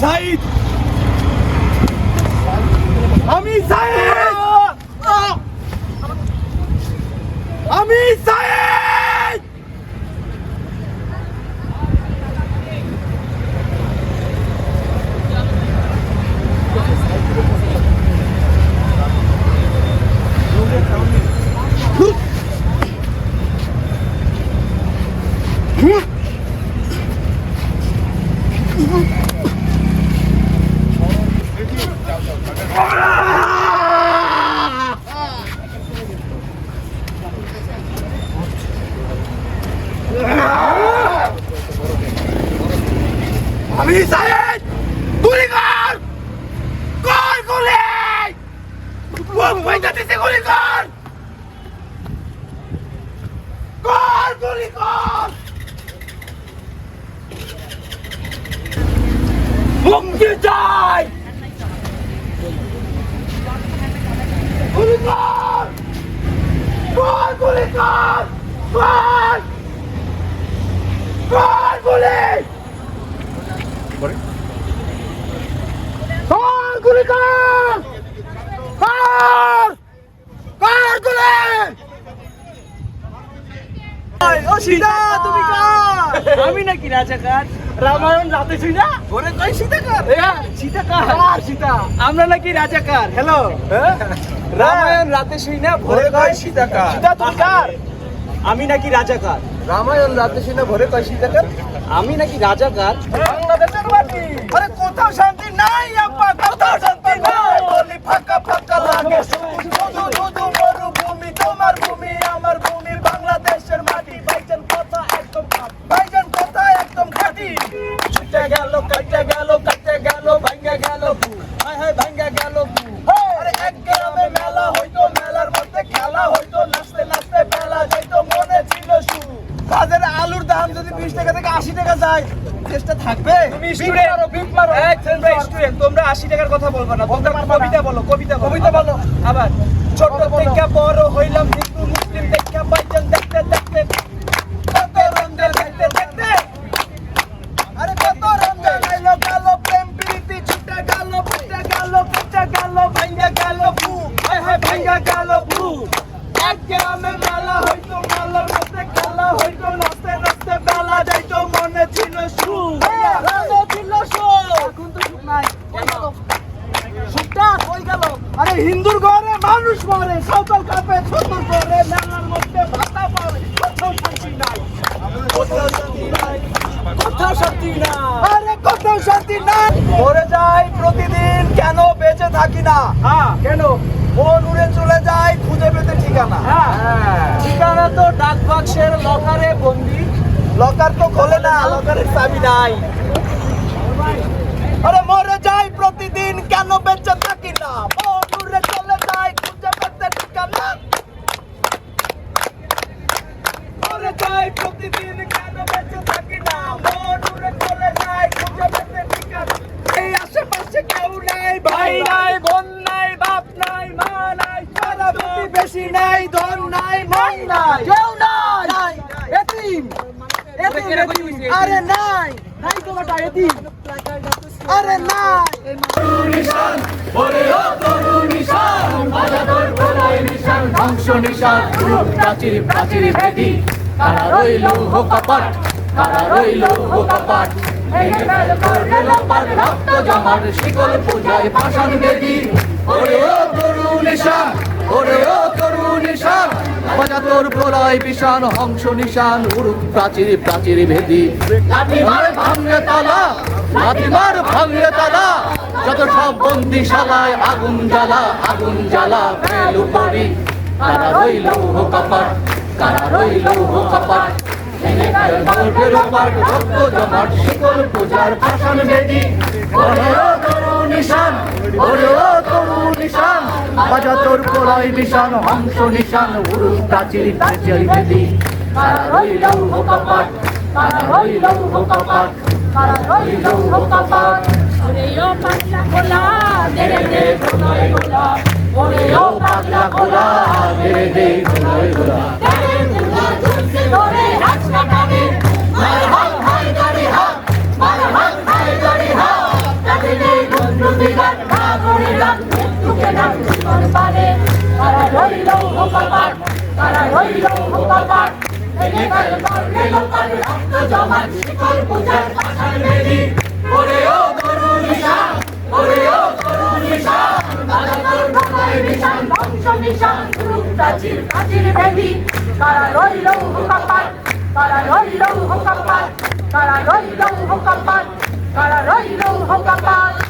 সাইদ আমি সাইদ আমি সাইদ আমি সাইদ গুলি কর কর গুলি বুক ভাইটা দিতে গুলি কর কর গুলি কর মুক্তি চাই গুলি কর কর গুলি কর কর কর গুলি কর গুলি কর কর কর গুলি তুমি কার? আমি নাকি রাজাকার। রামায়ণ রাতে সীতা? ওরে কই সীতাকার? সীতাকার। কার সীতা? আমরা নাকি রাজাকার হ্যালো? রামায়ণ রাতে শুই না ভোরে কয় সীতাকার? সীতা তুমি কার? আমি নাকি রাজাকার। রামায়ণ রাতে শুই না ভোরে কয় সীতাকার? আমি নাকি রাজাকার। বাংলাদেশের মাটি। আরে কোথাও শান্তি নাই আপা কোথাও শান্তি নাই। বলি ফাঁকা ফাঁকা লাগে। টাকা আশি টাকা যায়। থাকবে? তুমি স্টুডেন্ট। এক তোমরা স্টুডেন্ট তোমরা 80 টাকার কথা বলবা না। তোমরা কবিতা বলো কবিতা কবিতা বলো। আবার ছোট বলো, বলো। থেকে বড় হইলাম হিন্দু মুসলিম দেখা বাইজন দেখতে দেখতে। কত রঙের দেখতে দেখতে। আরে কত রমজান আইলো গেল প্রেম প্রীতি ছুটে গেল ফুটে গেল ফুটে গেল ভাঙ্গা গেল ভূ হায় হায় গেল ভূ এক গ্রামে হিন্দুর ঘরে মানুষ মরে সাঁওতাল কাপে সতর করে মেলার মধ্যে ভাতা পাবে। কোথাও শান্তি নাই। কোথাও শান্তি নাই। আরে কোথাও শান্তি নাই। মরে যাই প্রতিদিন কেন বেঁচে থাকি না? হ্যাঁ। কেন? মন উড়ে চলে যায় খুঁজে পেতে ঠিকানা। হ্যাঁ। ঠিকানা তো ডাক বাক্সের লকারে বন্দি। লকার তো খোলে না লকারের চাবি নাই আরে মরে যাই প্রতিদিন কেন বেঁচে থাকি না মন উড়ে চলে যায় খুঁজে পেতে ঠিকানা যাই প্রতিদিন কেন বেঁচে থাকি না? মন উড়ে চলে যায় খুঁজে পেতে ঠিকানা এই আশেপাশে কেউ নাই ভাই নাই বোন নাই বাপ নাই মা নাই সারা বেশি নাই ধন নাই মান নাই কেউ নাই। এতিম এতিম, এতিম। আরে নাই। নাই তো বেটা এতিম। আরে নাই। ধ্বংস নিশান প্রাচীর প্রাচীর ভেদি। তারা রইল হোকাপাট তারা রইল হোকাপাট ভেঙে ফেল করবে লোপাট রক্ত জমার শিকল পূজায় পাষাণ বেদি ওরে ও তরু নিশান ওরে ও তরু নিশান বাজাতর প্রলয় বিশান হংস নিশান উরুক প্রাচীর প্রাচীর ভেদি লাঠিমার ভাঙে তালা লাঠিমার ভাঙে তালা যত সব বন্দিশালায় আগুন জ্বালা আগুন জ্বালা ফেলু করি কারা রইল হোকাপাট কারা রইল হোকাপাট ভেঙে ফেল গল্পের ওপাট রক্ত জমাট শিকল পূজার ভাষণ বেদি। ওরে ও নিশান ওরে ও নিশান বাজাতর প্রলয় নিশান, হংস নিশান উরুক প্রাচীর প্রাচীর বেদি। কারা রইল হোকাপাট কারা রইল হোকাপাট কারা রইল হোকাপাট ওরেও পাতলা খোলা দে ওরে ও পাগলা মেরে ঝুলছে ধরে মার তারা তারা করলে লোকাল রক্ত জমাট শিকল পূজার পাঠার বেদি ওরে ও তরুণ নিশান ওরে ও তরুণ নিশান বাজানোর ঢাকায় নিশান নিশান রূপ প্রাচীর প্রাচীর ভেদি তারা রইল হোকাপাট তারা রইল হোকাপাট তারা রইল হোকাপাট তারা রইল হোকাপাট